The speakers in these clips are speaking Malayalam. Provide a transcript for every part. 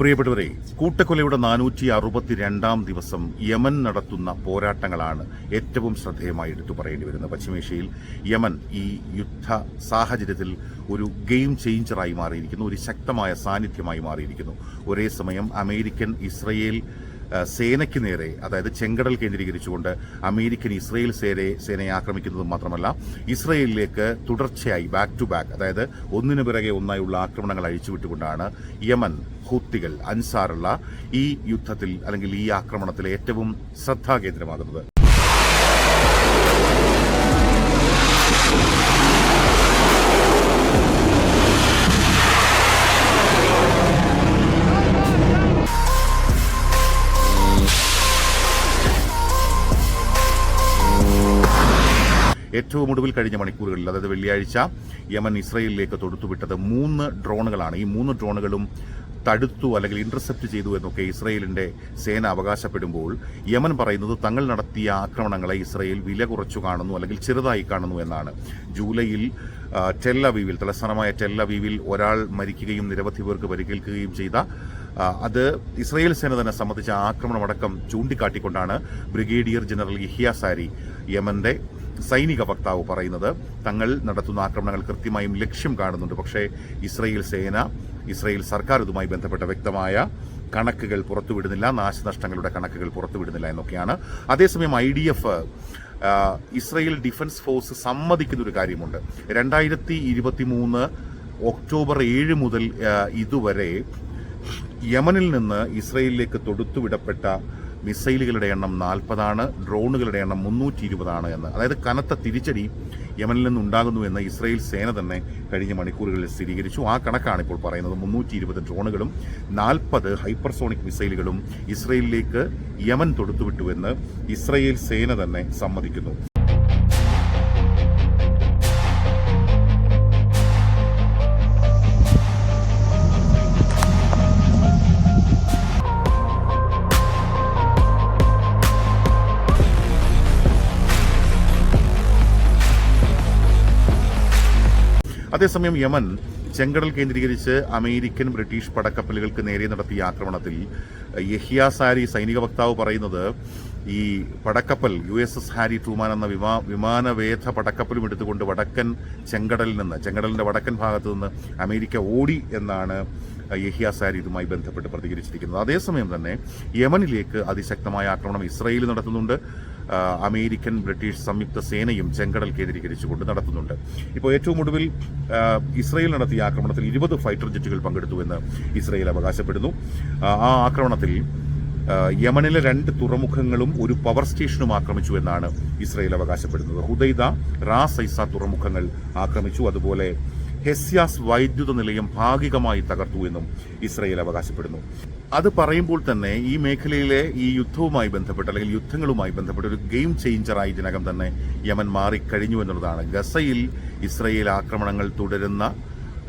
പ്രിയപ്പെട്ടവരെ കൂട്ടക്കൊലയുടെ നാനൂറ്റി അറുപത്തിരണ്ടാം ദിവസം യമൻ നടത്തുന്ന പോരാട്ടങ്ങളാണ് ഏറ്റവും ശ്രദ്ധേയമായി എടുത്തു പറയേണ്ടി വരുന്നത്. പശ്ചിമേഷ്യയിൽ യമൻ ഈ യുദ്ധ സാഹചര്യത്തിൽ ഒരു ഗെയിം ചേഞ്ചറായി മാറിയിരിക്കുന്നു ഒരു ശക്തമായ സാന്നിധ്യമായി മാറിയിരിക്കുന്നു. ഒരേ സമയം അമേരിക്കൻ ഇസ്രയേൽ സേനയ്ക്ക് നേരെ അതായത് ചെങ്കടൽ കേന്ദ്രീകരിച്ചുകൊണ്ട് അമേരിക്കൻ ഇസ്രയേൽ സേനയെ സേനയെ ആക്രമിക്കുന്നത് മാത്രമല്ല ഇസ്രയേലിലേക്ക് തുടർച്ചയായി ബാക്ക് ടു ബാക്ക് അതായത് ഒന്നിനു പിറകെ ഒന്നായുള്ള ആക്രമണങ്ങൾ അഴിച്ചുവിട്ടുകൊണ്ടാണ് യമൻ ഹൂത്തികൾ അൻസാറുള്ള ഈ യുദ്ധത്തിൽ അല്ലെങ്കിൽ ഈ ആക്രമണത്തിൽ ഏറ്റവും ശ്രദ്ധാകേന്ദ്രമാകുന്നത്. ഏറ്റവും ഒടുവിൽ കഴിഞ്ഞ മണിക്കൂറുകളിൽ അതായത് വെള്ളിയാഴ്ച യമൻ ഇസ്രയേലിലേക്ക് തൊടുത്തുവിട്ടത് മൂന്ന് ഡ്രോണുകളാണ്. ഈ മൂന്ന് ഡ്രോണുകളും തടുത്തു അല്ലെങ്കിൽ ഇന്റർസെപ്റ്റ് ചെയ്തു എന്നൊക്കെ ഇസ്രയേലിന്റെ സേന അവകാശപ്പെടുമ്പോൾ യമൻ പറയുന്നത് തങ്ങൾ നടത്തിയ ആക്രമണങ്ങളെ ഇസ്രയേൽ വില കുറച്ചു കാണുന്നു അല്ലെങ്കിൽ ചെറുതായി കാണുന്നു എന്നാണ്. ജൂലൈയിൽ ടെല്ല ടെല്ലവീവിൽ തലസ്ഥാനമായ ടെല്ലവീവിൽ ഒരാൾ മരിക്കുകയും നിരവധി പേർക്ക് പരിക്കേൽക്കുകയും ചെയ്ത അത് ഇസ്രയേൽ സേന തന്നെ സംബന്ധിച്ച ആക്രമണമടക്കം ചൂണ്ടിക്കാട്ടിക്കൊണ്ടാണ് ബ്രിഗേഡിയർ ജനറൽ ഇഹിയ സാരി യമന്റെ സൈനിക വക്താവ് പറയുന്നത് തങ്ങൾ നടത്തുന്ന ആക്രമണങ്ങൾ കൃത്യമായും ലക്ഷ്യം കാണുന്നുണ്ട്. പക്ഷേ ഇസ്രയേൽ സേന ഇസ്രയേൽ സർക്കാർ ഇതുമായി ബന്ധപ്പെട്ട വ്യക്തമായ കണക്കുകൾ പുറത്തുവിടുന്നില്ല നാശനഷ്ടങ്ങളുടെ കണക്കുകൾ പുറത്തുവിടുന്നില്ല എന്നൊക്കെയാണ്. അതേസമയം I D F Israel defence force സമ്മതിക്കുന്ന ഒരു കാര്യമുണ്ട്. രണ്ടായിരത്തി ഇരുപത്തി മൂന്ന് ഒക്ടോബർ ഏഴ് മുതൽ ഇതുവരെ യമനിൽ നിന്ന് ഇസ്രയേലിലേക്ക് തൊടുത്തുവിടപ്പെട്ട മിസൈലുകളുടെ എണ്ണം നാൽപ്പതാണ് ഡ്രോണുകളുടെ എണ്ണം മുന്നൂറ്റി ഇരുപതാണ് എന്ന്. അതായത് കനത്ത തിരിച്ചടി യമനിൽ നിന്നുണ്ടാകുന്നു എന്ന് ഇസ്രയേൽ സേന തന്നെ കഴിഞ്ഞ മണിക്കൂറുകളിൽ സ്ഥിരീകരിച്ചു. ആ കണക്കാണ് ഇപ്പോൾ പറയുന്നത്. മുന്നൂറ്റി ഇരുപത് ഡ്രോണുകളും നാൽപ്പത് ഹൈപ്പർസോണിക് മിസൈലുകളും ഇസ്രയേലിലേക്ക് യമൻ തൊടുത്തുവിട്ടുവെന്ന് ഇസ്രയേൽ സേന തന്നെ സമ്മതിക്കുന്നു. അതേസമയം യമൻ ചെങ്കടൽ കേന്ദ്രീകരിച്ച് അമേരിക്കൻ ബ്രിട്ടീഷ് പടക്കപ്പലുകൾക്ക് നേരെ നടത്തിയ ആക്രമണത്തിൽ യഹിയ സാരി സൈനിക വക്താവ് പറയുന്നത് ഈ പടക്കപ്പൽ U S S Harry Truman എന്ന വിമാ വിമാനവേധ പടക്കപ്പലും എടുത്തുകൊണ്ട് വടക്കൻ ചെങ്കടലിൽ നിന്ന് ചെങ്കടലിന്റെ വടക്കൻ ഭാഗത്ത് നിന്ന് അമേരിക്ക ഓടി എന്നാണ് യഹിയ സാരി ഇതുമായി ബന്ധപ്പെട്ട് പ്രതികരിച്ചിരിക്കുന്നത്. അതേസമയം തന്നെ യമനിലേക്ക് അതിശക്തമായ ആക്രമണം ഇസ്രയേൽ നടത്തുന്നുണ്ട്. അമേരിക്കൻ ബ്രിട്ടീഷ് സംയുക്ത സേനയും ചെങ്കടൽ കേന്ദ്രീകരിച്ചുകൊണ്ട് നടത്തുന്നുണ്ട്. ഇപ്പോൾ ഏറ്റവും ഒടുവിൽ ഇസ്രയേൽ നടത്തിയ ആക്രമണത്തിൽ ഇരുപത് ഫൈറ്റർ ജെറ്റുകൾ പങ്കെടുത്തുവെന്ന് ഇസ്രയേൽ അവകാശപ്പെടുന്നു. ആ ആക്രമണത്തിൽ യമനിലെ രണ്ട് തുറമുഖങ്ങളും ഒരു പവർ സ്റ്റേഷനും ആക്രമിച്ചു എന്നാണ് ഇസ്രയേൽ അവകാശപ്പെടുന്നത്. ഹുദൈദ റാസ് ഐസ തുറമുഖങ്ങൾ ആക്രമിച്ചു. അതുപോലെ ഹെസ്യാസ് വൈദ്യുത നിലയം ഭാഗികമായി തകർത്തു എന്നും ഇസ്രയേൽ അവകാശപ്പെടുന്നു. അത് പറയുമ്പോൾ തന്നെ ഈ മേഖലയിലെ ഈ യുദ്ധവുമായി ബന്ധപ്പെട്ട് അല്ലെങ്കിൽ യുദ്ധങ്ങളുമായി ബന്ധപ്പെട്ട് ഒരു ഗെയിം ചേഞ്ചറായി ഇതിനകം തന്നെ യമൻ മാറിക്കഴിഞ്ഞു എന്നുള്ളതാണ്. ഗസയിൽ ഇസ്രയേൽ ആക്രമണങ്ങൾ തുടരുന്ന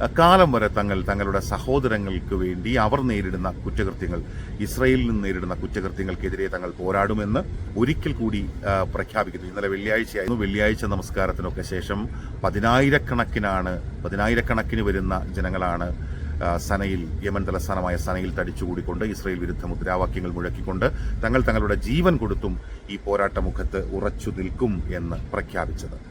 കാലം വരെ തങ്ങൾ തങ്ങളുടെ സഹോദരങ്ങൾക്ക് വേണ്ടി അവർ നേരിടുന്ന കുറ്റകൃത്യങ്ങൾ ഇസ്രയേലിൽ നിന്ന് നേരിടുന്ന കുറ്റകൃത്യങ്ങൾക്കെതിരെ തങ്ങൾ പോരാടുമെന്ന് ഒരിക്കൽ കൂടി പ്രഖ്യാപിക്കുന്നു. ഇന്നലെ വെള്ളിയാഴ്ചയായിരുന്നു. വെള്ളിയാഴ്ച നമസ്കാരത്തിനൊക്കെ ശേഷം പതിനായിരക്കണക്കിനാണ് പതിനായിരക്കണക്കിന് വരുന്ന ജനങ്ങളാണ് സനയിൽ യമൻ തലസ്ഥാനമായ സനയിൽ തടിച്ചുകൂടിക്കൊണ്ട് ഇസ്രയേൽ വിരുദ്ധ മുദ്രാവാക്യങ്ങൾ മുഴക്കിക്കൊണ്ട് തങ്ങൾ തങ്ങളുടെ ജീവൻ കൊടുത്തും ഈ പോരാട്ടമുഖത്ത് ഉറച്ചു നിൽക്കും എന്ന് പ്രഖ്യാപിച്ചത്.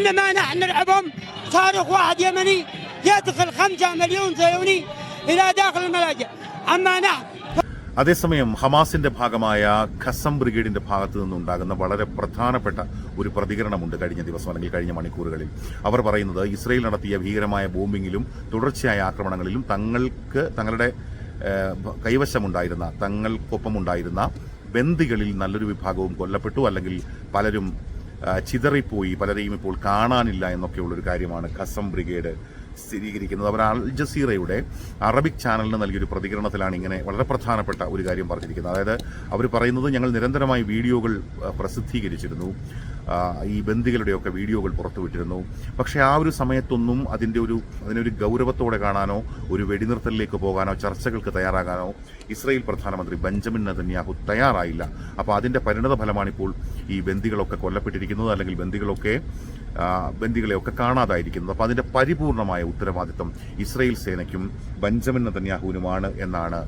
عدوانهم وانما نحن نلعبهم صاروخ واحد يمني يدخل خمسة مليون صهيوني الى داخل الملاجئ اما نحن അതേസമയം ഹമാസിന്റെ ഭാഗമായ ഖസം ബ്രിഗേഡിന്റെ ഭാഗത്തു നിന്നുണ്ടാകുന്ന വളരെ പ്രധാനപ്പെട്ട ഒരു പ്രതികരണമുണ്ട് കഴിഞ്ഞ ദിവസം അല്ലെങ്കിൽ കഴിഞ്ഞ മണിക്കൂറുകളിൽ അവർ പറയുന്നത് ഇസ്രയേൽ നടത്തിയ ഭീകരമായ ബോംബിങ്ങിലും തുടർച്ചയായ ആക്രമണങ്ങളിലും തങ്ങൾക്ക് തങ്ങളുടെ ഏഹ്, ഭ- കൈവശമുണ്ടായിരുന്ന തങ്ങൾക്കൊപ്പമുണ്ടായിരുന്ന ബന്ദികളിൽ നല്ലൊരു വിഭാഗവും കൊല്ലപ്പെട്ടു അല്ലെങ്കിൽ പലരും ആ, ചിതറിപ്പോയി. പലരെയും ഇപ്പോൾ കാണാനില്ല എന്നൊക്കെയുള്ളൊരു കാര്യമാണ് ഖസം ബ്രിഗേഡ് സ്ഥിരീകരിക്കുന്നത്. അവർ അൽ ജസീറയുടെ അറബിക് ചാനലിന് നൽകിയൊരു പ്രതികരണത്തിലാണ് ഇങ്ങനെ വളരെ പ്രധാനപ്പെട്ട ഒരു കാര്യം പറഞ്ഞിരിക്കുന്നത്. അതായത് അവർ പറയുന്നത് ഞങ്ങൾ നിരന്തരമായി വീഡിയോകൾ പ്രസിദ്ധീകരിച്ചിരുന്നു. ഈ ബന്ദികളുടെയൊക്കെ വീഡിയോകൾ പുറത്തുവിട്ടിരുന്നു. പക്ഷേ ആ ഒരു സമയത്തൊന്നും അതിന്റെ ഒരു അതിനൊരു ഗൗരവത്തോടെ കാണാനോ ഒരു വെടിനിർത്തലിലേക്ക് പോകാനോ ചർച്ചകൾക്ക് തയ്യാറാകാനോ ഇസ്രയേൽ പ്രധാനമന്ത്രി ബെഞ്ചമിൻ നെതന്യാഹു തയ്യാറായില്ല. അപ്പോൾ അതിന്റെ പരിണത ഫലമാണിപ്പോൾ ഈ ബന്ദികളൊക്കെ കൊല്ലപ്പെട്ടിരിക്കുന്നത് അല്ലെങ്കിൽ ബന്ദികളൊക്കെ ബന്ദികളെയൊക്കെ കാണാതായിരിക്കുന്നത്. അപ്പോൾ അതിന്റെ പരിപൂർണമായ ഉത്തരവാദിത്തം ഇസ്രയേൽ സേനയ്ക്കും ബെഞ്ചമിൻ നെതന്യാഹുവിനുമാണ് എന്നാണ്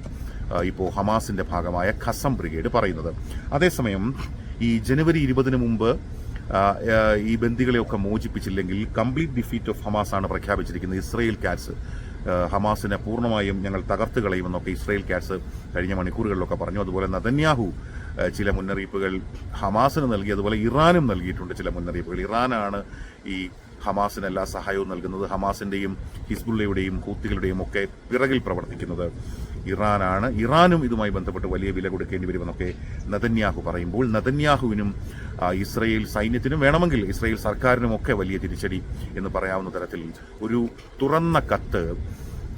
ഇപ്പോൾ ഹമാസിന്റെ ഭാഗമായ ഖസം ബ്രിഗേഡ് പറയുന്നത്. അതേസമയം ഈ ജനുവരി ഇരുപതിന് മുമ്പ് ഈ ബന്ദികളെയൊക്കെ മോചിപ്പിച്ചില്ലെങ്കിൽ കംപ്ലീറ്റ് ഡിഫീറ്റ് ഓഫ് ഹമാസ് ആണ് പ്രഖ്യാപിച്ചിരിക്കുന്നത് ഇസ്രയേൽ കാറ്റ്സ്. ഹമാസിനെ പൂർണമായും ഞങ്ങൾ തകർത്ത് കളയുമെന്നൊക്കെ ഇസ്രയേൽ കാറ്റ്സ് കഴിഞ്ഞ മണിക്കൂറുകളിലൊക്കെ പറഞ്ഞു. അതുപോലെ നതന്യാഹു ചില മുന്നറിയിപ്പുകൾ ഹമാസിന് നൽകി അതുപോലെ ഇറാനും നൽകിയിട്ടുണ്ട് ചില മുന്നറിയിപ്പുകൾ. ഇറാനാണ് ഈ ഹമാസിന് എല്ലാ സഹായവും നൽകുന്നത്. ഹമാസിന്റെയും ഹിസ്ബുള്ളയുടെയും ഹൂത്തികളുടെയും ഒക്കെ പിറകിൽ പ്രവർത്തിക്കുന്നത്. ഇറാനാണ്. ഇറാനും ഇതുമായി ബന്ധപ്പെട്ട് വലിയ വില കൊടുക്കേണ്ടി വരുമെന്നൊക്കെ നതന്യാഹു പറയുമ്പോൾ നതന്യാഹുവിനും ഇസ്രയേൽ സൈന്യത്തിനും വേണമെങ്കിൽ ഇസ്രയേൽ സർക്കാരിനും ഒക്കെ വലിയ തിരിച്ചടി എന്ന് പറയാവുന്ന തരത്തിൽ ഒരു തുറന്ന കത്ത്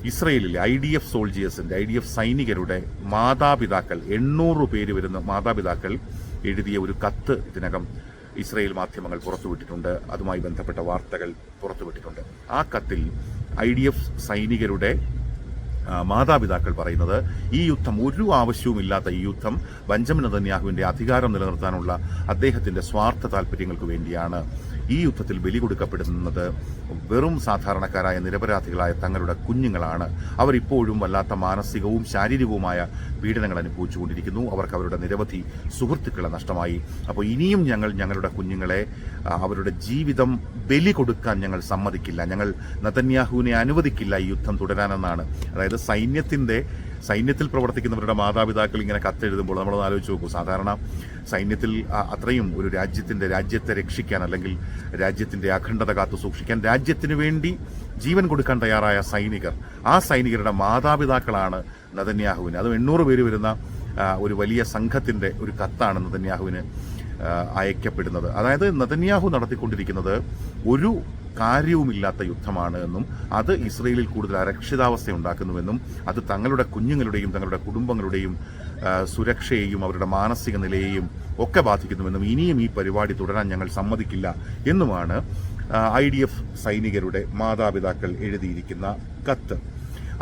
ഇസ്രയേലിലെ ഐ ഡി എഫ് സോൾജിയേഴ്സിന്റെ ഐ ഡി എഫ് സൈനികരുടെ മാതാപിതാക്കൾ എണ്ണൂറ് പേര് വരുന്ന മാതാപിതാക്കൾ എഴുതിയ ഒരു കത്ത് ഇതിനകം ഇസ്രയേൽ മാധ്യമങ്ങൾ പുറത്തുവിട്ടിട്ടുണ്ട്. അതുമായി ബന്ധപ്പെട്ട വാർത്തകൾ പുറത്തുവിട്ടിട്ടുണ്ട്. ആ കത്തിൽ ഐ ഡി എഫ് സൈനികരുടെ മാതാപിതാക്കൾ പറയുന്നത് ഈ യുദ്ധം ഒരു ആവശ്യവുമില്ലാത്ത ഈ യുദ്ധം ബഞ്ചമിൻ നെതന്യാഹുവിന്റെ അധികാരം നിലനിർത്താനുള്ള അദ്ദേഹത്തിന്റെ സ്വാർത്ഥ താല്പര്യങ്ങൾക്ക് വേണ്ടിയാണ്. ഈ യുദ്ധത്തിൽ ബലി കൊടുക്കപ്പെടുന്നത് വെറും സാധാരണക്കാരായ നിരപരാധികളായ തങ്ങളുടെ കുഞ്ഞുങ്ങളാണ്. അവർ ഇപ്പോഴും വല്ലാത്ത മാനസികവും ശാരീരികവുമായ പീഡനങ്ങൾ അനുഭവിച്ചുകൊണ്ടിരിക്കുന്നു. അവർക്ക് അവരുടെ നിരവധി സുഹൃത്തുക്കളെ നഷ്ടമായി. അപ്പോൾ ഇനിയും ഞങ്ങൾ ഞങ്ങളുടെ കുഞ്ഞുങ്ങളെ അവരുടെ ജീവിതം ബലി കൊടുക്കാൻ ഞങ്ങൾ സമ്മതിക്കില്ല. ഞങ്ങൾ നതന്യാഹുവിനെ അനുവദിക്കില്ല ഈ യുദ്ധം തുടരാനെന്നാണ്. അതായത് സൈന്യത്തിന്റെ സൈന്യത്തിൽ പ്രവർത്തിക്കുന്നവരുടെ മാതാപിതാക്കൾ ഇങ്ങനെ കത്തെഴുതുമ്പോൾ നമ്മളൊന്ന് ആലോചിച്ച് നോക്കൂ. സാധാരണ സൈന്യത്തിൽ അത്രയും ഒരു രാജ്യത്തിന്റെ രാജ്യത്തെ രക്ഷിക്കാൻ അല്ലെങ്കിൽ രാജ്യത്തിന്റെ അഖണ്ഡത കാത്തു സൂക്ഷിക്കാൻ രാജ്യത്തിന് വേണ്ടി ജീവൻ കൊടുക്കാൻ തയ്യാറായ സൈനികർ ആ സൈനികരുടെ മാതാപിതാക്കളാണ് നതന്യാഹുവിന് അതും എണ്ണൂറ് പേര് വരുന്ന ഒരു വലിയ സംഘത്തിന്റെ ഒരു കത്താണ് നതന്യാഹുവിന് ആ, അയക്കപ്പെടുന്നത്. അതായത് നദന്യാഹു നടത്തിക്കൊണ്ടിരിക്കുന്നത് ഒരു കാര്യവുമില്ലാത്ത യുദ്ധമാണ് എന്നും അത് ഇസ്രയേലിൽ കൂടുതൽ അരക്ഷിതാവസ്ഥ ഉണ്ടാക്കുന്നുവെന്നും അത് തങ്ങളുടെ കുഞ്ഞുങ്ങളുടെയും തങ്ങളുടെ കുടുംബങ്ങളുടെയും സുരക്ഷയെയും അവരുടെ മാനസിക നിലയെയും ഒക്കെ ബാധിക്കുന്നുവെന്നും ഇനിയും ഈ പരിപാടി തുടരാൻ ഞങ്ങൾ സമ്മതിക്കില്ല എന്നുമാണ് ഐ ഡി എഫ് സൈനികരുടെ മാതാപിതാക്കൾ എഴുതിയിരിക്കുന്ന കത്ത്.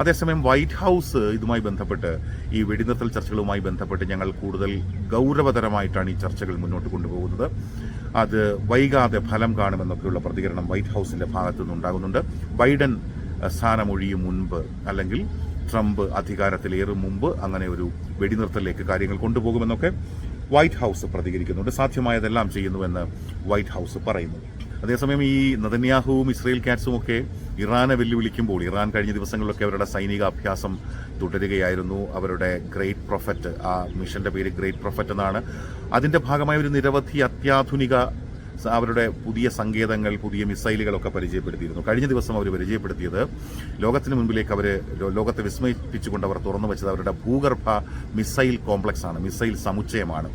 അതേസമയം വൈറ്റ് ഹൗസ് ഇതുമായി ബന്ധപ്പെട്ട് ഈ വെടിനിർത്തൽ ചർച്ചകളുമായി ബന്ധപ്പെട്ട് ഞങ്ങൾ കൂടുതൽ ഗൗരവതരമായിട്ടാണ് ഈ ചർച്ചകൾ മുന്നോട്ട് കൊണ്ടുപോകുന്നത്. അത് വൈകാതെ ഫലം കാണുമെന്നൊക്കെയുള്ള പ്രതികരണം വൈറ്റ് ഹൗസിന്റെ ഭാഗത്തു നിന്നുണ്ടാകുന്നുണ്ട് ബൈഡൻ സ്ഥാനമൊഴിയും മുൻപ് അല്ലെങ്കിൽ ട്രംപ് അധികാരത്തിലേറും മുമ്പ് അങ്ങനെ ഒരു വെടിനിർത്തലിലേക്ക് കാര്യങ്ങൾ കൊണ്ടുപോകുമെന്നൊക്കെ വൈറ്റ് ഹൗസ് പ്രതികരിക്കുന്നുണ്ട്. സാധ്യമായതെല്ലാം ചെയ്യുന്നുവെന്ന് വൈറ്റ് ഹൗസ് പറയുന്നു. അതേസമയം ഈ നദന്യാഹുവും ഇസ്രയേൽ കാറ്റ്സും ഒക്കെ ഇറാനെ വെല്ലുവിളിക്കുമ്പോൾ ഇറാൻ കഴിഞ്ഞ ദിവസങ്ങളിലൊക്കെ അവരുടെ സൈനിക അഭ്യാസം തുടരുകയായിരുന്നു. അവരുടെ ഗ്രേറ്റ് പ്രൊഫറ്റ് ആ മിഷന്റെ പേര് ഗ്രേറ്റ് പ്രൊഫറ്റ് എന്നാണ്. അതിന്റെ ഭാഗമായ ഒരു നിരവധി അത്യാധുനിക അവരുടെ പുതിയ സങ്കേതങ്ങൾ പുതിയ മിസൈലുകളൊക്കെ പരിചയപ്പെടുത്തിയിരുന്നു. കഴിഞ്ഞ ദിവസം അവർ പരിചയപ്പെടുത്തിയത് ലോകത്തിന് മുൻപിലേക്ക് അവർ ലോകത്തെ വിസ്മയിപ്പിച്ചുകൊണ്ട് അവർ തുറന്നു വെച്ചത് അവരുടെ ഭൂഗർഭ മിസൈൽ കോംപ്ലക്സ് ആണ് മിസൈൽ സമുച്ചയമാണ്.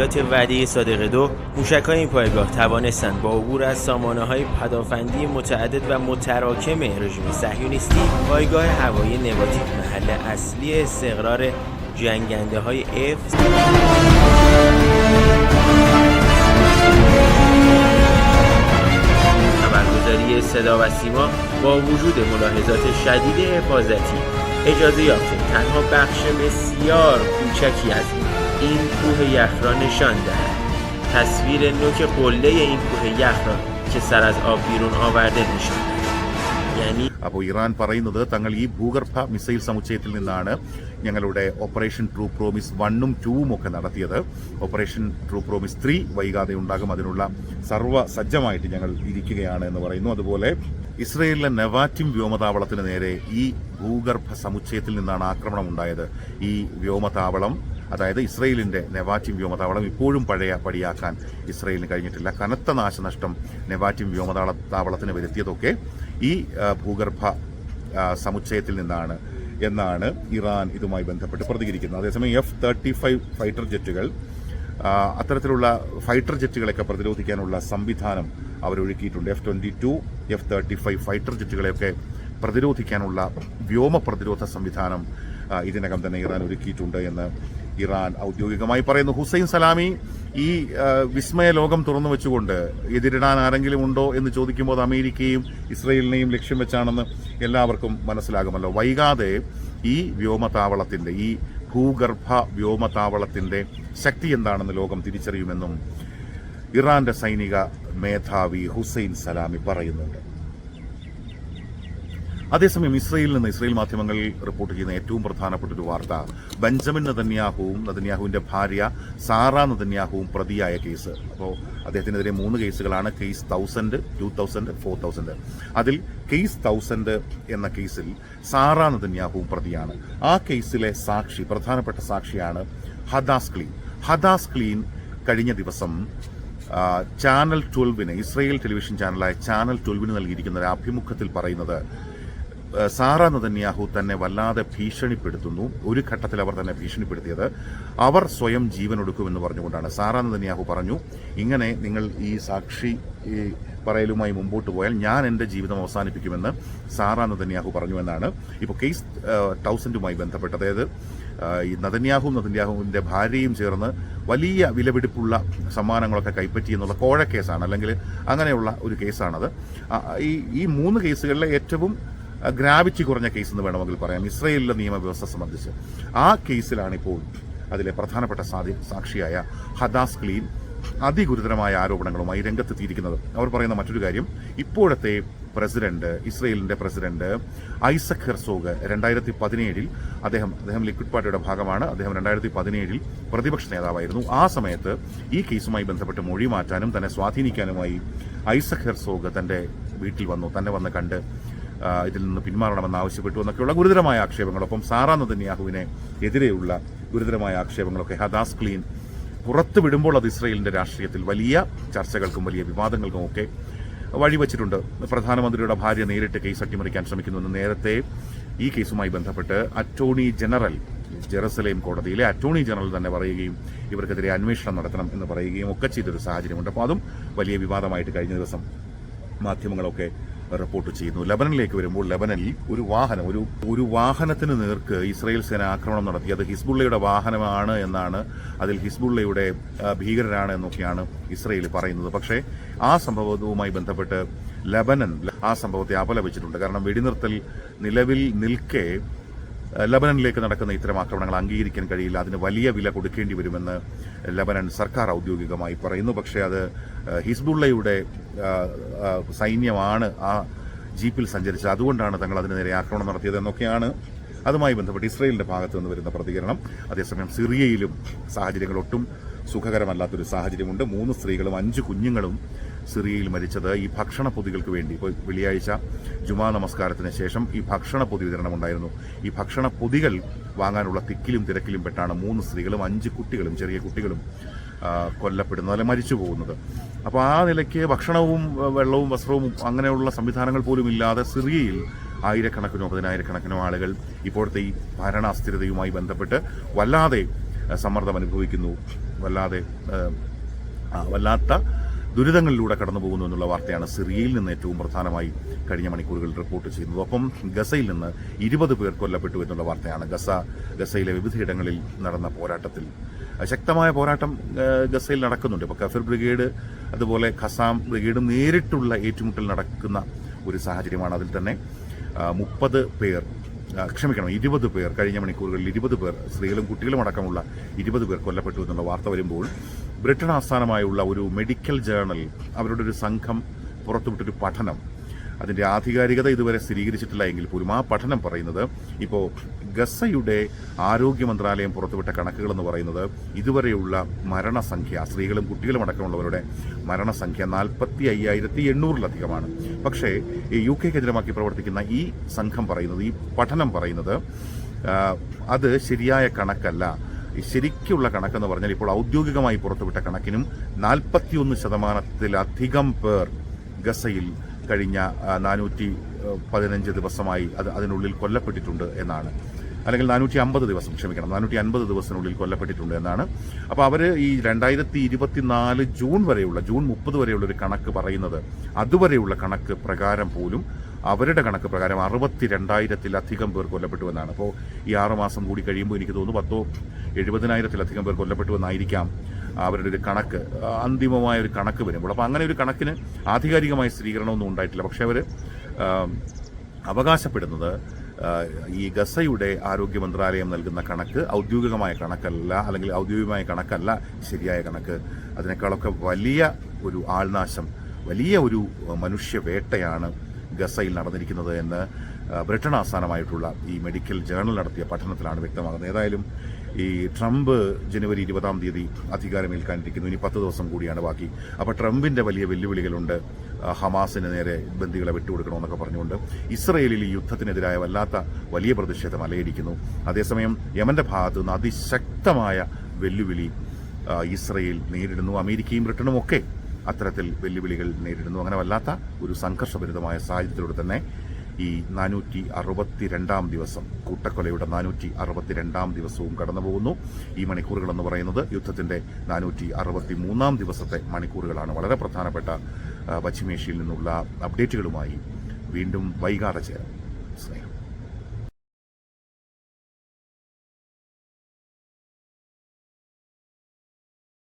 عملیات وعده صادق دو موشک این پایگاه توانستند با عبور از سامانه های پدافندی متعدد و متراکم رژیم صهیونیستی پایگاه هوایی نباتیک محل اصلی استقرار جنگنده های F. خبرگزاری صدا و سیما با وجود ملاحظات شدید حفاظتی اجازه یافته تنها بخش بسیار کوچکی از این کوه یخ را نشان دهد تصویر نوک قله این کوه یخ را که سر از آب بیرون آورده نشان دهد یعنی അപ്പോൾ ഇറാൻ പറയുന്നത് തങ്ങൾ ഈ ഭൂഗർഭ മിസൈൽ സമുച്ചയത്തിൽ നിന്നാണ് ഞങ്ങളുടെ ഓപ്പറേഷൻ ട്രൂ പ്രോമിസ് വണ്ണും ടൂവും ഒക്കെ നടത്തിയത് ഓപ്പറേഷൻ ട്രൂ പ്രോമിസ് ത്രീ വൈകാതെ ഉണ്ടാകും അതിനുള്ള സർവ്വ സജ്ജമായിട്ട് ഞങ്ങൾ ഇരിക്കുകയാണ് എന്ന് പറയുന്നു അതുപോലെ ഇസ്രയേലിലെ നെവാറ്റിം വ്യോമതാവളത്തിന് നേരെ ഈ ഭൂഗർഭ സമുച്ചയത്തിൽ നിന്നാണ് ആക്രമണം ഉണ്ടായത് ഈ വ്യോമതാവളം അതായത് ഇസ്രയേലിന്റെ നെവാറ്റിം വ്യോമതാവളം ഇപ്പോഴും പഴയ പടിയാക്കാൻ ഇസ്രയേലിന് കഴിഞ്ഞിട്ടില്ല. കനത്ത നാശനഷ്ടം നെവാറ്റിം വ്യോമതാവള താവളത്തിന് വരുത്തിയതൊക്കെ ഈ ഭൂഗർഭ സമുച്ചയത്തിൽ നിന്നാണ് എന്നാണ് ഇറാൻ ഇതുമായി ബന്ധപ്പെട്ട് പ്രതികരിക്കുന്നത്. അതേസമയം എഫ് തേർട്ടി ഫൈവ് ഫൈറ്റർ ജെറ്റുകൾ അത്തരത്തിലുള്ള ഫൈറ്റർ ജെറ്റുകളെയൊക്കെ പ്രതിരോധിക്കാനുള്ള സംവിധാനം അവരൊഴുക്കിയിട്ടുണ്ട് F twenty two F thirty five fighter ജെറ്റുകളെയൊക്കെ പ്രതിരോധിക്കാനുള്ള വ്യോമ പ്രതിരോധ സംവിധാനം ഇതിനകം തന്നെ ഇറാൻ ഒരുക്കിയിട്ടുണ്ട് എന്ന് ഇറാൻ ഔദ്യോഗികമായി പറയുന്നു. ഹുസൈൻ സലാമി ഈ വിസ്മയ ലോകം തുറന്നു വെച്ചുകൊണ്ട് എതിരിടാൻ ആരെങ്കിലും ഉണ്ടോ എന്ന് ചോദിക്കുമ്പോൾ അത് അമേരിക്കയും ഇസ്രയേലിനെയും ലക്ഷ്യം വെച്ചാണെന്ന് എല്ലാവർക്കും മനസ്സിലാകുമല്ലോ. വൈകാതെ ഈ വ്യോമതാവളത്തിന്റെ ഈ ഭൂഗർഭ വ്യോമതാവളത്തിന്റെ ശക്തി എന്താണെന്ന് ലോകം തിരിച്ചറിയുമെന്നും ഇറാന്റെ സൈനിക മേധാവി ഹുസൈൻ സലാമി പറയുന്നുണ്ട്. അതേസമയം ഇസ്രയേലിൽ നിന്ന് ഇസ്രയേൽ മാധ്യമങ്ങൾ റിപ്പോർട്ട് ചെയ്യുന്ന ഏറ്റവും പ്രധാനപ്പെട്ട ഒരു വാർത്ത ബെഞ്ചമിൻ നദന്യാഹുവും നദന്യാഹുവിന്റെ ഭാര്യ സാറ നദന്യാഹുവും പ്രതിയായ കേസ്. അപ്പോൾ അദ്ദേഹത്തിനെതിരെ മൂന്ന് കേസുകളാണ് case thousand two thousand four thousand അതിൽ കേസ് തൗസൻഡ് എന്ന കേസിൽ സാറ നദന്യാഹുവും പ്രതിയാണ്. ആ കേസിലെ സാക്ഷി പ്രധാനപ്പെട്ട സാക്ഷിയാണ് ഹദാസ് ക്ലീൻ ഹദാസ് ക്ലീൻ കഴിഞ്ഞ ദിവസം ചാനൽ ട്വൽവിന് ഇസ്രയേൽ ടെലിവിഷൻ ചാനലായ ചാനൽ ട്വൽവിന് നൽകിയിരിക്കുന്ന ഒരു അഭിമുഖത്തിൽ പറയുന്നത് സാറ നദന്യാഹു തന്നെ വല്ലാതെ ഭീഷണിപ്പെടുത്തുന്നു. ഒരു ഘട്ടത്തിൽ അവർ തന്നെ ഭീഷണിപ്പെടുത്തിയത് അവർ സ്വയം ജീവനൊടുക്കുമെന്ന് പറഞ്ഞുകൊണ്ടാണ്. സാറ നദന്യാഹു പറഞ്ഞു ഇങ്ങനെ നിങ്ങൾ ഈ സാക്ഷി പറയലുമായി മുമ്പോട്ട് പോയാൽ ഞാൻ എന്റെ ജീവിതം അവസാനിപ്പിക്കുമെന്ന് സാറ നദന്യാഹു പറഞ്ഞുവെന്നാണ് ഇപ്പോൾ കേസ് ആ, തൗസൻഡുമായി ബന്ധപ്പെട്ട് അതായത് ഈ നദന്യാഹുവും നദന്യാഹുവിന്റെ ഭാര്യയും ചേർന്ന് വലിയ വിലപിടിപ്പുള്ള സമ്മാനങ്ങളൊക്കെ കൈപ്പറ്റി എന്നുള്ള കോഴ കേസാണ് അല്ലെങ്കിൽ അങ്ങനെയുള്ള ഒരു കേസാണത്. ഈ ഈ മൂന്ന് കേസുകളിലെ ഏറ്റവും ഗ്രാവിറ്റി കുറഞ്ഞ കേസ് എന്ന് വേണമെങ്കിൽ പറയാം. ഇസ്രയേലിലെ നിയമവ്യവസ്ഥ സംബന്ധിച്ച്. ആ കേസിലാണ് ഇപ്പോൾ അതിലെ പ്രധാനപ്പെട്ട സാധി സാക്ഷിയായ ഹദാസ് ക്ലീൻ അതിഗുരുതരമായ ആരോപണങ്ങളുമായി രംഗത്തെത്തിയിരിക്കുന്നത്. അവർ പറയുന്ന മറ്റൊരു കാര്യം ഇപ്പോഴത്തെ പ്രസിഡന്റ് ഇസ്രയേലിന്റെ പ്രസിഡന്റ് ഐസക് ഹെർസോഗ് രണ്ടായിരത്തി പതിനേഴിൽ അദ്ദേഹം അദ്ദേഹം ലിക്വിഡ് പാർട്ടിയുടെ ഭാഗമാണ്. അദ്ദേഹം രണ്ടായിരത്തി പതിനേഴിൽ പ്രതിപക്ഷ നേതാവായിരുന്നു. ആ സമയത്ത് ഈ കേസുമായി ബന്ധപ്പെട്ട് മൊഴി മാറ്റാനും തന്നെ സ്വാധീനിക്കാനുമായി ഐസക് ഹെർസോഗ് തന്റെ വീട്ടിൽ വന്നു. തന്നെ വന്ന് കണ്ട് ഇതിൽ നിന്ന് പിന്മാറണമെന്ന് ആവശ്യപ്പെട്ടു എന്നൊക്കെയുള്ള ഗുരുതരമായ ആക്ഷേപങ്ങളൊപ്പം സാറാ നദന്യാഹുവിനെ എതിരെയുള്ള ഗുരുതരമായ ആക്ഷേപങ്ങളൊക്കെ ഹദാസ് ക്ലീൻ പുറത്തു വിടുമ്പോൾ അത് ഇസ്രയേലിന്റെ രാഷ്ട്രീയത്തിൽ വലിയ ചർച്ചകൾക്കും വലിയ വിവാദങ്ങൾക്കും ഒക്കെ വഴിവെച്ചിട്ടുണ്ട്. പ്രധാനമന്ത്രിയുടെ ഭാര്യ നേരിട്ട് കേസ് അട്ടിമറിക്കാൻ ശ്രമിക്കുന്നുവെന്ന് നേരത്തെ ഈ കേസുമായി ബന്ധപ്പെട്ട് അറ്റോർണി ജനറൽ ജെറുസലേം കോടതിയിലെ അറ്റോർണി ജനറൽ തന്നെ പറയുകയും ഇവർക്കെതിരെ അന്വേഷണം നടത്തണം എന്ന് പറയുകയും ഒക്കെ ചെയ്തൊരു സാഹചര്യമുണ്ട്. അപ്പോൾ അതും വലിയ വിവാദമായിട്ട് കഴിഞ്ഞ ദിവസം മാധ്യമങ്ങളൊക്കെ റിപ്പോർട്ട് ചെയ്യുന്നു. ലബനനിലേക്ക് വരുമ്പോൾ ലബനനിൽ ഒരു വാഹനം ഒരു ഒരു വാഹനത്തിന് നേർക്ക് ഇസ്രായേൽ സേന ആക്രമണം നടത്തി. അത് ഹിസ്ബുള്ളയുടെ വാഹനമാണ് എന്നാണ് അതിൽ ഹിസ്ബുള്ളയുടെ ഭീകരരാണ് എന്നൊക്കെയാണ് ഇസ്രയേൽ പറയുന്നത്. പക്ഷേ ആ സംഭവവുമായി ബന്ധപ്പെട്ട് ലബനൻ ആ സംഭവത്തെ അപലപിച്ചിട്ടുണ്ട്. കാരണം വെടിനിർത്തൽ നിലവിൽ നിൽക്കെ ലബനനിലേക്ക് നടക്കുന്ന ഇത്തരം ആക്രമണങ്ങൾ അംഗീകരിക്കാൻ കഴിയില്ല. അതിന് വലിയ വില കൊടുക്കേണ്ടി വരുമെന്ന് ലബനൻ സർക്കാർ ഔദ്യോഗികമായി പറയുന്നു. പക്ഷേ അത് ഹിസ്ബുള്ളയുടെ സൈന്യമാണ് ആ ജീപ്പിൽ സഞ്ചരിച്ചത്. അതുകൊണ്ടാണ് തങ്ങൾ അതിന് നേരെ ആക്രമണം നടത്തിയത് എന്നൊക്കെയാണ് അതുമായി ബന്ധപ്പെട്ട് ഇസ്രയേലിന്റെ ഭാഗത്തു നിന്ന് വരുന്ന പ്രതികരണം. അതേസമയം സിറിയയിലും സാഹചര്യങ്ങൾ ഒട്ടും സുഖകരമല്ലാത്തൊരു സാഹചര്യമുണ്ട്. മൂന്ന് സ്ത്രീകളും അഞ്ച് കുഞ്ഞുങ്ങളും സിറിയയിൽ മരിച്ചത് ഈ ഭക്ഷണ പൊതികൾക്ക് വേണ്ടി വെള്ളിയാഴ്ച ജുമാ നമസ്കാരത്തിന് ശേഷം ഈ ഭക്ഷണ പൊതി വിതരണം ഉണ്ടായിരുന്നു. ഈ ഭക്ഷണ പൊതികൾ വാങ്ങാനുള്ള തിക്കിലും തിരക്കിലും പെട്ടാണ് മൂന്ന് സ്ത്രീകളും അഞ്ച് കുട്ടികളും ചെറിയ കുട്ടികളും കൊല്ലപ്പെടുന്നത് അല്ലെ മരിച്ചു പോകുന്നത്. അപ്പോൾ ആ നിലയ്ക്ക് ഭക്ഷണവും വെള്ളവും വസ്ത്രവും അങ്ങനെയുള്ള സംവിധാനങ്ങൾ പോലും ഇല്ലാതെ സിറിയയിൽ ആയിരക്കണക്കിനോ പതിനായിരക്കണക്കിനോ ആളുകൾ ഇപ്പോഴത്തെ ഈ ഭരണ അസ്ഥിരതയുമായി ബന്ധപ്പെട്ട് വല്ലാതെ സമ്മർദ്ദം അനുഭവിക്കുന്നു. വല്ലാതെ വല്ലാത്ത ദുരിതങ്ങളിലൂടെ കടന്നു പോകുന്നു എന്നുള്ള വാർത്തയാണ് സിറിയയിൽ നിന്ന് ഏറ്റവും പ്രധാനമായി കഴിഞ്ഞ മണിക്കൂറുകളിൽ റിപ്പോർട്ട് ചെയ്യുന്നത്. ഒപ്പം ഗസയിൽ നിന്ന് ഇരുപത് പേർ കൊല്ലപ്പെട്ടു എന്നുള്ള വാർത്തയാണ് ഗസ ഗസയിലെ വിവിധയിടങ്ങളിൽ നടന്ന പോരാട്ടത്തിൽ. ശക്തമായ പോരാട്ടം ഗസയിൽ നടക്കുന്നുണ്ട്. ഇപ്പോൾ കഫിർ ബ്രിഗേഡ് അതുപോലെ ഖസാം ബ്രിഗേഡ് നേരിട്ടുള്ള ഏറ്റുമുട്ടൽ നടക്കുന്ന ഒരു സാഹചര്യമാണ് അതിൽ തന്നെ. മുപ്പത് പേർ ക്ഷമിക്കണം ഇരുപത് പേർ കഴിഞ്ഞ മണിക്കൂറുകളിൽ ഇരുപത് പേർ സ്ത്രീകളും കുട്ടികളും അടക്കമുള്ള ഇരുപത് പേർ കൊല്ലപ്പെട്ടു എന്നുള്ള വാർത്ത വരുമ്പോൾ ബ്രിട്ടൻ ആസ്ഥാനമായുള്ള ഒരു മെഡിക്കൽ ജേണൽ അവരുടെ ഒരു സംഘം പുറത്തുവിട്ടൊരു പഠനം. അതിന്റെ ആധികാരികത ഇതുവരെ സ്ഥിരീകരിച്ചിട്ടില്ല എങ്കിൽ പോലും ആ പഠനം പറയുന്നത് ഇപ്പോൾ ഗസയുടെ ആരോഗ്യ മന്ത്രാലയം പുറത്തുവിട്ട കണക്കുകളെന്ന് പറയുന്നത് ഇതുവരെയുള്ള മരണസംഖ്യ സ്ത്രീകളും കുട്ടികളും അടക്കമുള്ളവരുടെ മരണസംഖ്യ നാൽപ്പത്തി അയ്യായിരത്തി എണ്ണൂറിലധികമാണ് പക്ഷേ ഈ യു കെ കേന്ദ്രമാക്കി പ്രവർത്തിക്കുന്ന ഈ സംഘം പറയുന്നത് ഈ പഠനം പറയുന്നത് അത് ശരിയായ കണക്കല്ല. ശരിക്കുള്ള കണക്കെന്ന് പറഞ്ഞാൽ ഇപ്പോൾ ഔദ്യോഗികമായി പുറത്തുവിട്ട കണക്കിനും നാൽപ്പത്തിയൊന്ന് ശതമാനത്തിലധികം പേർ ഗസയിൽ കഴിഞ്ഞ നാനൂറ്റി പതിനഞ്ച് ദിവസമായി അത് അതിനുള്ളിൽ കൊല്ലപ്പെട്ടിട്ടുണ്ട് എന്നാണ്. അല്ലെങ്കിൽ നാനൂറ്റി അമ്പത് ദിവസം ക്ഷമിക്കണം നാനൂറ്റി അൻപത് ദിവസത്തിനുള്ളിൽ കൊല്ലപ്പെട്ടിട്ടുണ്ട് എന്നാണ്. അപ്പോൾ അവർ ഈ രണ്ടായിരത്തി ഇരുപത്തിനാല് ജൂൺ വരെയുള്ള ജൂൺ മുപ്പത് വരെയുള്ള ഒരു കണക്ക് പറയുന്നത് അതുവരെയുള്ള കണക്ക് പ്രകാരം പോലും അവരുടെ കണക്ക് പ്രകാരം അറുപത്തി രണ്ടായിരത്തിലധികം പേർ കൊല്ലപ്പെട്ടു എന്നാണ്. അപ്പോൾ ഈ ആറ് മാസം കൂടി കഴിയുമ്പോൾ എനിക്ക് തോന്നുന്നു പത്തോ എഴുപതിനായിരത്തിലധികം പേർ കൊല്ലപ്പെട്ടു എന്നായിരിക്കാം അവരുടെ ഒരു കണക്ക്. അന്തിമമായ ഒരു കണക്ക് വരുമ്പോൾ. അപ്പോൾ അങ്ങനെ ഒരു കണക്കിന് ആധികാരികമായ സ്ഥിരീകരണമൊന്നും ഉണ്ടായിട്ടില്ല. പക്ഷേ അവർ അവകാശപ്പെടുന്നത് ഈ ഗസയുടെ ആരോഗ്യ മന്ത്രാലയം നൽകുന്ന കണക്ക് ഔദ്യോഗികമായ കണക്കല്ല അല്ലെങ്കിൽ ഔദ്യോഗികമായ കണക്കല്ല ശരിയായ കണക്ക്. അതിനേക്കാളൊക്കെ വലിയ ഒരു ആൾനാശം വലിയ ഒരു മനുഷ്യവേട്ടയാണ് ഗസയിൽ നടന്നിരിക്കുന്നത് എന്ന് ബ്രിട്ടൻ ആസ്ഥാനമായിട്ടുള്ള ഈ മെഡിക്കൽ ജേണൽ നടത്തിയ പഠനത്തിലാണ് വ്യക്തമാകുന്നത്. ഏതായാലും ഈ ട്രംപ് ജനുവരി ഇരുപതാം തീയതി അധികാരമേൽക്കാനിരിക്കുന്നു. ഇനി പത്ത് ദിവസം കൂടിയാണ് ബാക്കി. അപ്പോൾ ട്രംപിന്റെ വലിയ വെല്ലുവിളികളുണ്ട് ഹമാസിന് നേരെ ബന്ദികളെ വിട്ടുകൊടുക്കണമെന്നൊക്കെ പറഞ്ഞുകൊണ്ട്. ഇസ്രയേലിൽ ഈ യുദ്ധത്തിനെതിരായ വല്ലാത്ത വലിയ പ്രതിഷേധം അലയടിക്കുന്നു. അതേസമയം യമന്റെ ഭാഗത്ത് നിന്ന് അതിശക്തമായ വെല്ലുവിളി ഇസ്രയേൽ നേരിടുന്നു. അമേരിക്കയും ബ്രിട്ടനും ഒക്കെ അത്തരത്തിൽ വെല്ലുവിളികൾ നേരിടുന്നു. അങ്ങനെ വല്ലാത്ത ഒരു സംഘർഷഭരിതമായ സാഹചര്യത്തിലൂടെ തന്നെ ഈ നാനൂറ്റി അറുപത്തിരണ്ടാം ദിവസം കൂട്ടക്കൊലയുടെ നാനൂറ്റി അറുപത്തിരണ്ടാം ദിവസവും കടന്നുപോകുന്നു. ഈ മണിക്കൂറുകൾ എന്ന് പറയുന്നത് യുദ്ധത്തിന്റെ നാനൂറ്റി അറുപത്തി മൂന്നാം ദിവസത്തെ മണിക്കൂറുകളാണ്. വളരെ പ്രധാനപ്പെട്ട പശ്ചിമേഷ്യയിൽ നിന്നുള്ള അപ്ഡേറ്റുകളുമായി വീണ്ടും വൈകാതെ ചേരാം.